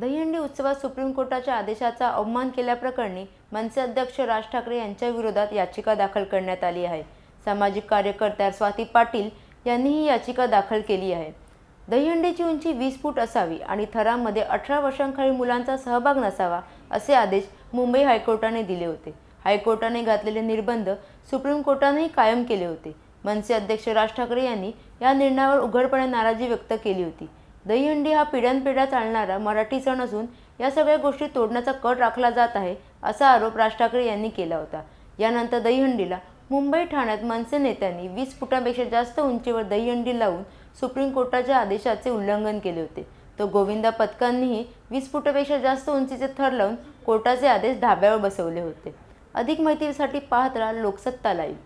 दहीहंडी उत्सवात सुप्रीम कोर्टाच्या आदेशाचा अवमान केल्याप्रकरणी मनसे अध्यक्ष राज ठाकरे यांच्या विरोधात याचिका दाखल करण्यात आली आहे. सामाजिक कार्यकर्त्या स्वाती पाटील यांनी ही याचिका दाखल केली आहे. दहीहंडीची उंची वीस फूट असावी आणि थरामध्ये अठरा वर्षांखालील मुलांचा सहभाग नसावा असे आदेश मुंबई हायकोर्टाने दिले होते. हायकोर्टाने घातलेले निर्बंध सुप्रीम कोर्टानेही कायम केले होते. मनसे अध्यक्ष राज ठाकरे यांनी या निर्णयावर उघडपणे नाराजी व्यक्त केली होती. दहीहंडी हा पिढ्यानपिढ्या चालणारा मराठी सण असून या सगळ्या गोष्टी तोडण्याचा कट राखला जात आहे असा आरोप राज ठाकरे यांनी केला होता. यानंतर दहीहंडीला मुंबई ठाण्यात मनसे नेत्यांनी वीस फुटांपेक्षा जास्त उंचीवर दहीहंडी लावून सुप्रीम कोर्टाच्या आदेशाचे उल्लंघन केले होते. तर गोविंदा पथकांनीही वीस फुटापेक्षा जास्त उंचीचे थर लावून कोर्टाचे आदेश धाब्यावर बसवले होते. अधिक माहितीसाठी पाहत राहा लोकसत्ता लाईव्ह.